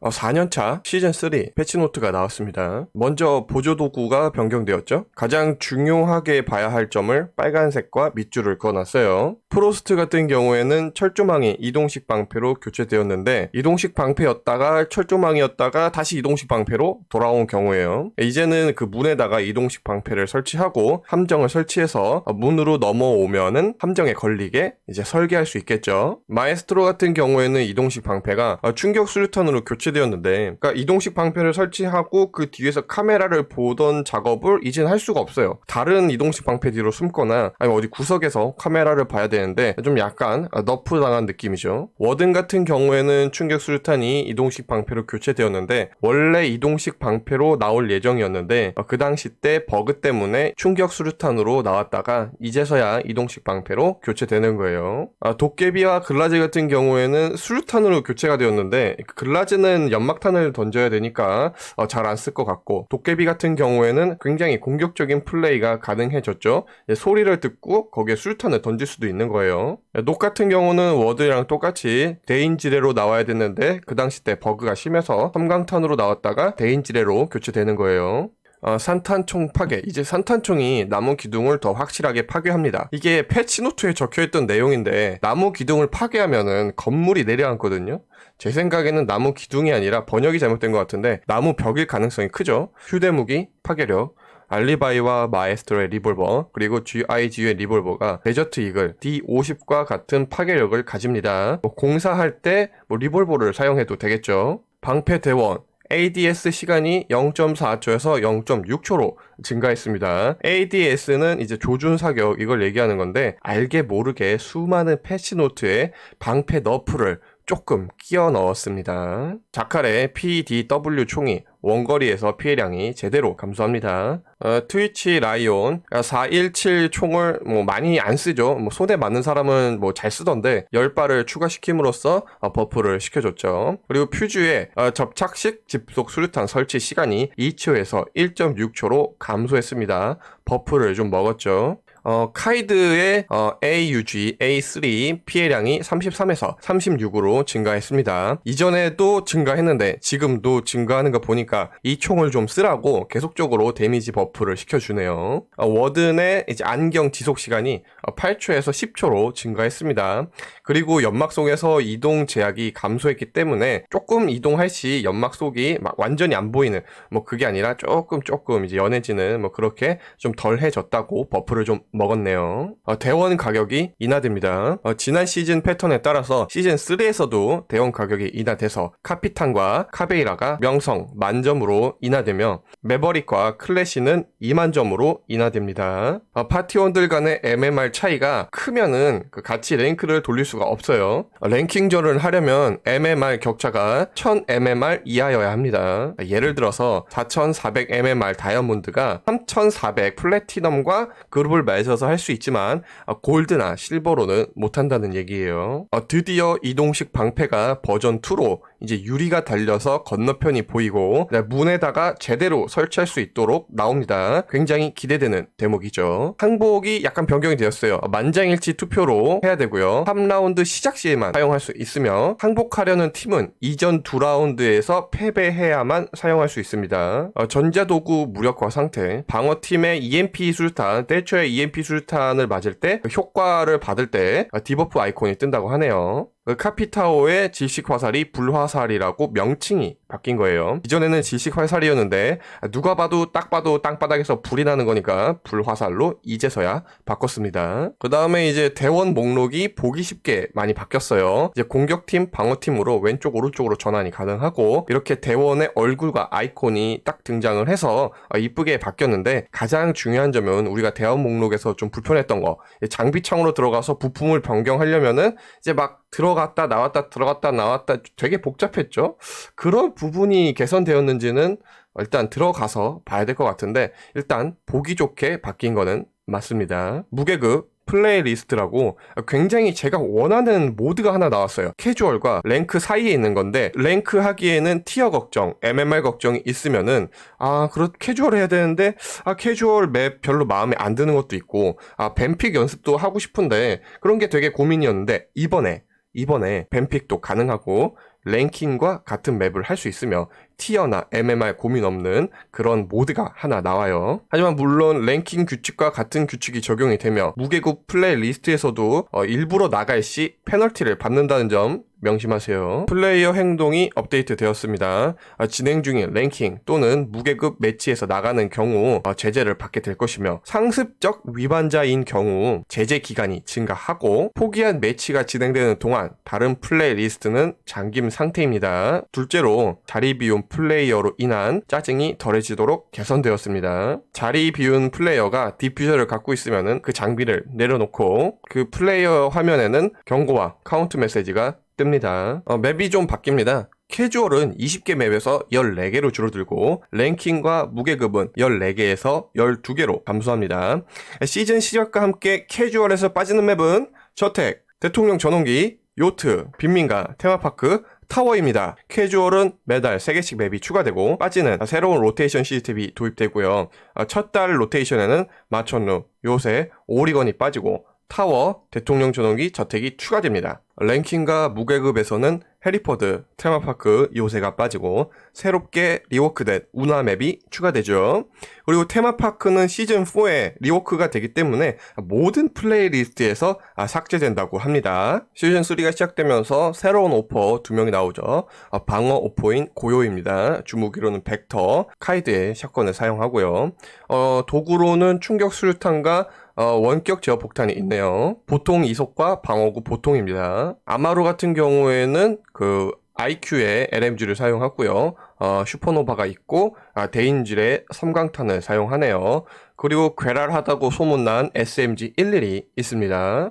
어, 4년차 시즌3 패치노트가 나왔습니다. 먼저 보조도구가 변경되었죠. 가장 중요하게 봐야 할 점을 빨간색과 밑줄을 그어놨어요. 프로스트 같은 경우에는 철조망이 이동식 방패로 교체되었는데 이동식 방패였다가 철조망이었다가 다시 이동식 방패로 돌아온 경우에요. 이제는 그 문에다가 이동식 방패를 설치하고 함정을 설치해서 문으로 넘어오면은 함정에 걸리게 이제 설계할 수 있겠죠. 마에스트로 같은 경우에는 이동식 방패가 충격 수류탄으로 교체 되었는데 그러니까 이동식 방패를 설치하고 그 뒤에서 카메라를 보던 작업을 이제는 할 수가 없어요. 다른 이동식 방패 뒤로 숨거나 아니면 어디 구석에서 카메라를 봐야 되는데 좀 약간 너프 당한 느낌이죠. 워든 같은 경우에는 충격 수류탄이 이동식 방패로 교체되었는데 원래 이동식 방패로 나올 예정이었는데 그 당시 때 버그 때문에 충격 수류탄으로 나왔다가 이제서야 이동식 방패로 교체되는 거예요. 아, 도깨비와 글라즈 같은 경우에는 수류탄으로 교체가 되었는데 글라즈는 연막탄을 던져야 되니까 어, 잘안 쓸 것 같고 도깨비 같은 경우에는 굉장히 공격적인 플레이가 가능해졌죠. 예, 소리를 듣고 거기에 수류탄을 던질 수도 있는 거예요. 예, 녹 같은 경우는 워드랑 똑같이 대인지뢰로 나와야 됐는데 그 당시 때 버그가 심해서 섬광탄으로 나왔다가 대인지뢰로 교체되는 거예요. 어, 산탄총 파괴. 이제 산탄총이 나무 기둥을 더 확실하게 파괴합니다. 이게 패치 노트에 적혀있던 내용인데 나무 기둥을 파괴하면은 건물이 내려앉거든요. 제 생각에는 나무 기둥이 아니라 번역이 잘못된 것 같은데 나무 벽일 가능성이 크죠. 휴대무기 파괴력. 알리바이와 마에스트로의 리볼버 그리고 GIG의 리볼버가 데저트 이글 D50과 같은 파괴력을 가집니다. 뭐 공사할 때 뭐 리볼버를 사용해도 되겠죠. 방패 대원 ADS 시간이 0.4초에서 0.6초로 증가했습니다. ADS는 이제 조준 사격 이걸 얘기하는 건데 알게 모르게 수많은 패치 노트에 방패 너프를 조금 끼워 넣었습니다. 자칼의 PDW 총이 원거리에서 피해량이 제대로 감소합니다. 어, 트위치 라이온 417 총을 뭐 많이 안 쓰죠. 뭐 손에 맞는 사람은 뭐 잘 쓰던데 10발을 추가시킴으로써 어, 버프를 시켜줬죠. 그리고 퓨즈의 어, 접착식 집속 수류탄 설치 시간이 2초에서 1.6초로 감소했습니다. 버프를 좀 먹었죠. 어, 카이드의 어, AUG A3 피해량이 33에서 36으로 증가했습니다. 이전에도 증가했는데 지금도 증가하는 거 보니까 이 총을 좀 쓰라고 계속적으로 데미지 버프를 시켜주네요. 어, 워든의 이제 안경 지속 시간이 8초에서 어, 10초로 증가했습니다. 그리고 연막 속에서 이동 제약이 감소했기 때문에 조금 이동할 시 연막 속이 막 완전히 안 보이는 뭐 그게 아니라 조금 조금 이제 연해지는 뭐 그렇게 좀 덜해졌다고 버프를 좀 먹었네요. 어, 대원 가격이 인하됩니다. 어, 지난 시즌 패턴에 따라서 시즌 3에서도 대원 가격이 인하돼서 카피탄과 카베이라가 명성 만점으로 인하되며 메버릭과 클래시는 2만 점으로 인하됩니다. 어, 파티원들 간의 MMR 차이가 크면은 그 같이 랭크를 돌릴 수가 없어요. 어, 랭킹전을 하려면 MMR 격차가 1000 MMR 이하여야 합니다. 예를 들어서 4400 MMR 다이아몬드가 3400 플래티넘과 그룹을 맺 맺어서 할 수 있지만 어, 골드나 실버로는 못한다는 얘기예요. 어, 드디어 이동식 방패가 버전 2로 이제 유리가 달려서 건너편이 보이고 문에다가 제대로 설치할 수 있도록 나옵니다. 굉장히 기대되는 대목이죠. 항복이 약간 변경이 되었어요. 만장일치 투표로 해야 되고요. 3라운드 시작 시에만 사용할 수 있으며 항복하려는 팀은 이전 2라운드에서 패배해야만 사용할 수 있습니다. 어, 전자도구 무력화 상태, 방어팀의 EMP 수류탄, 대처의 EMP 수류탄을 맞을 때 효과를 받을 때 디버프 아이콘이 뜬다고 하네요. 그 카피타오의 질식 화살이 불화살이라고 명칭이 바뀐 거예요. 이전에는 질식 화살이었는데 누가 봐도 딱 봐도 땅바닥에서 불이 나는 거니까 불화살로 이제서야 바꿨습니다. 그 다음에 이제 대원 목록이 보기 쉽게 많이 바뀌었어요. 이제 공격팀, 방어팀으로 왼쪽 오른쪽으로 전환이 가능하고 이렇게 대원의 얼굴과 아이콘이 딱 등장을 해서 이쁘게 바뀌었는데 가장 중요한 점은 우리가 대원 목록에서 좀 불편했던 거 장비창으로 들어가서 부품을 변경하려면은 이제 막 들어갔다 나왔다 들어갔다 나왔다 되게 복잡했죠. 그런 부분이 개선되었는지는 일단 들어가서 봐야 될 것 같은데 일단 보기 좋게 바뀐 거는 맞습니다. 무계급 플레이리스트라고 굉장히 제가 원하는 모드가 하나 나왔어요. 캐주얼과 랭크 사이에 있는 건데 랭크 하기에는 티어 걱정, MMR 걱정이 있으면은 아 그렇 캐주얼 해야 되는데 아 캐주얼 맵 별로 마음에 안 드는 것도 있고 아 뱀픽 연습도 하고 싶은데 그런 게 되게 고민이었는데 이번에 이번에 뱀픽도 가능하고 랭킹과 같은 맵을 할 수 있으며 티어나 MMR 고민 없는 그런 모드가 하나 나와요. 하지만 물론 랭킹 규칙과 같은 규칙이 적용이 되며 무계급 플레이 리스트에서도 어, 일부러 나갈 시 페널티를 받는다는 점 명심하세요. 플레이어 행동이 업데이트 되었습니다. 아, 진행 중인 랭킹 또는 무계급 매치에서 나가는 경우 어, 제재를 받게 될 것이며 상습적 위반자인 경우 제재 기간이 증가하고 포기한 매치가 진행되는 동안 다른 플레이 리스트는 잠김 상태입니다. 둘째로 자리 비운 플레이어로 인한 짜증이 덜해지도록 개선되었습니다. 자리 비운 플레이어가 디퓨저를 갖고 있으면 그 장비를 내려놓고 그 플레이어 화면에는 경고와 카운트 메시지가 뜹니다. 어, 맵이 좀 바뀝니다. 캐주얼은 20개 맵에서 14개로 줄어들고 랭킹과 무계급은 14개에서 12개로 감소합니다. 시즌 시작과 함께 캐주얼에서 빠지는 맵은 저택, 대통령 전용기, 요트, 빈민가, 테마파크, 타워입니다. 캐주얼은 매달 3개씩 맵이 추가되고 빠지는 새로운 로테이션 시스템이 도입되고요. 첫 달 로테이션에는 마천루, 요새, 오리건이 빠지고 타워, 대통령 전용기, 저택이 추가됩니다. 랭킹과 무계급에서는 해리포드, 테마파크, 요새가 빠지고 새롭게 리워크된 운하 맵이 추가되죠. 그리고 테마파크는 시즌4에 리워크가 되기 때문에 모든 플레이리스트에서 아, 삭제된다고 합니다. 시즌3가 시작되면서 새로운 오퍼 두 명이 나오죠. 아, 방어 오퍼인 고요입니다. 주무기로는 벡터, 카이드의 샷건을 사용하고요. 어, 도구로는 충격 수류탄과 어, 원격 제어 폭탄이 있네요. 보통 이속과 방어구 보통입니다. 아마루 같은 경우에는 그 IQ의 LMG를 사용하고요. 어, 슈퍼노바가 있고 아, 대인질의 섬광탄을 사용하네요. 그리고 괴랄하다고 소문난 SMG 11이 있습니다.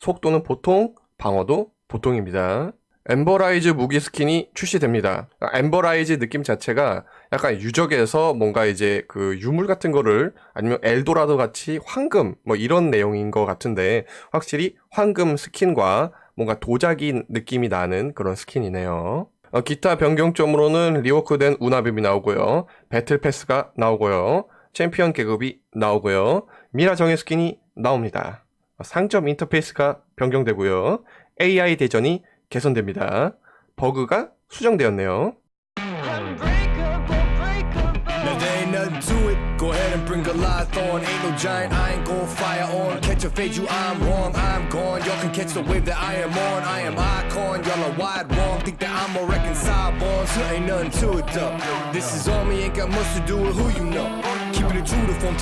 속도는 보통, 방어도 보통입니다. 엠버라이즈 무기 스킨이 출시됩니다. 아, 엠버라이즈 느낌 자체가 약간 유적에서 뭔가 이제 그 유물 같은 거를 아니면 엘도라도 같이 황금 뭐 이런 내용인 것 같은데 확실히 황금 스킨과 뭔가 도자기 느낌이 나는 그런 스킨이네요. 어, 기타 변경점으로는 리워크된 운하빔이 나오고요. 배틀 패스가 나오고요. 챔피언 계급이 나오고요. 미라 정의 스킨이 나옵니다. 어, 상점 인터페이스가 변경되고요. AI 대전이 개선됩니다. 버그가 수정되었네요. Now there ain't nothing to it. Go ahead and bring Goliathon. Ain't no giant, I ain't gon' fire on. Catch a fade, you, I'm wrong, I'm gone. Y'all can catch the wave that I am on. I am icon, y'all are wide wrong. Think that I'm a reconcile born, so ain't nothing to it though. This is on me, ain't got much to do with who you know. Keep it a true to form,